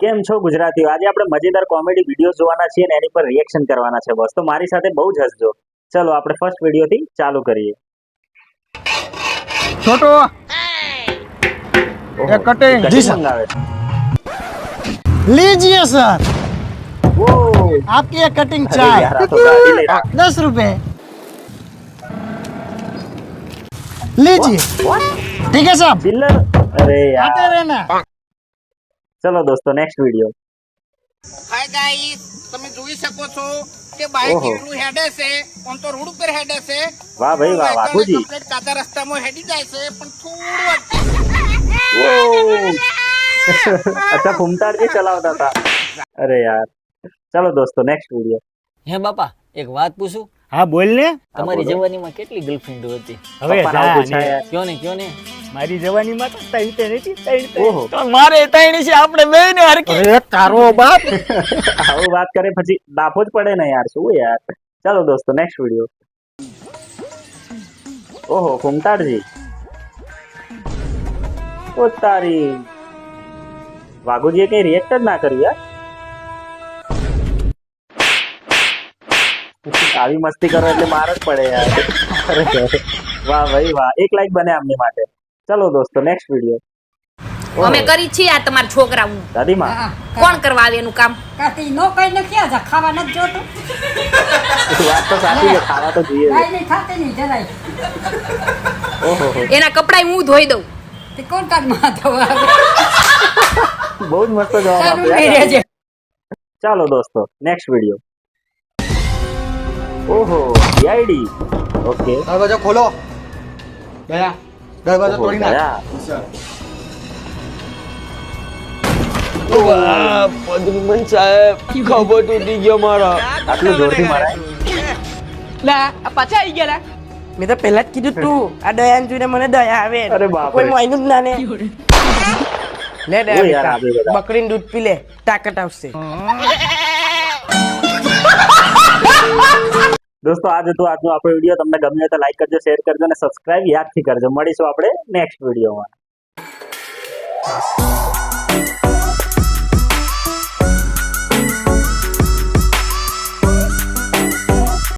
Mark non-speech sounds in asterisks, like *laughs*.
કેમ છો ગુજરાતીઓ આજે આપણે મજેદાર કોમેડી વિડીયો જોવાના છીએ ને એની પર રિએક્શન કરવાના છે બસ તો મારી સાથે બહુ જ હસજો ચલો આપણે ફર્સ્ટ વિડીયોથી ચાલુ કરીએ छोटो ઓહો, એક cutting. cutting જી, sir. મંગાવે છે. लीजिए सर ઓહ, आपकी एक कटिंग અરે चाय યાર, આ તો ગાડી લઈ રાખ. दस रुपए लीजिए ठीक है साहब ચિલ્લર અરે યાર आते रहना ચલો દોસ્તો નેક્સ્ટ વીડિયો હાય ગાઈસ તમે જોઈ શકો છો કે બાઈક ઓહો. એટલું હેડે છે આમ તો રોડ ઉપર હેડે છે. વાહ ભાઈ વાહ કમ્પ્લીટ કાચા રસ્તામાં હેડી જાય છે પણ થોડું. *laughs* અચ્છા ફૂમતાડજી ચલાવતા હતા. અરે યાર. ચલો દોસ્તો નેક્સ્ટ વીડિયો હે બાપા એક વાત પૂછું? હા બોલ ને. તમારી જવાનીમાં કેટલી ગર્લફ્રેન્ડો હતી? હવે કયો ને કયો ને? મારી જવાનીમાં તો તઈ તે નથી તઈ તો મારે તઈ છે આપણે બે ને હરકી અરે તારો બાપ. આવો વાત કરે પછી બાપો જ પડે ને યાર શું યાર? ચાલો દોસ્તો નેક્સ્ટ વિડિયો ઓહો કુમતાડજી ઓ તારી. વાઘુજીએ કઈ રિએક્ટ જ ના કર્યું યાર આવી મસ્તી કરો એટલે માર જ પડે યાર. વાહ ભાઈ વાહ. એક લાઈક બને આમની માટે. ચલો દોસ્તો નેક્સ્ટ વીડિયો અમે કરી છીએ આ તમારા છોકરા દાદીમાં? કોણ કરવા આવે એનું કામ? કાતી નો કઈ ને ક્યાં જા ખાવા નથી જોતો. વાત તો સાચી છે ખાવા તો જોઈએ. કાઈ નહીં ખાતે નહીં જરાય. ઓહો. એના કપડા હું ધોઈ દઉં. તે કોણ તારમાં ધોવા બહુ જ મસ્ત જવાબ આપ્યો. ચાલો દોસ્તો નેક્સ્ટ વિડિયો ઓહો સીઆઈડી ઓકે દરવાજો ખોલો. ગયા. દરવાજો તોડી નાખ. ખબર તૂટી ગયો મારો. આટલું જોરથી મેં તો પહેલા જ કીધું તું આ દયાન જોઈને મને દયા આવે કોઈ માયનું જ ના દૂધ પી લે તાકાત આવશે. દોસ્તો આ જ હતું આજનો આપણો વીડિયો તમને ગમ્યો તો લાઈક કરજો શેર કરજો અને સબસ્ક્રાઇબ યાદથી કરજો. મળીશું આપણે નેક્સ્ટ વિડીયોમાં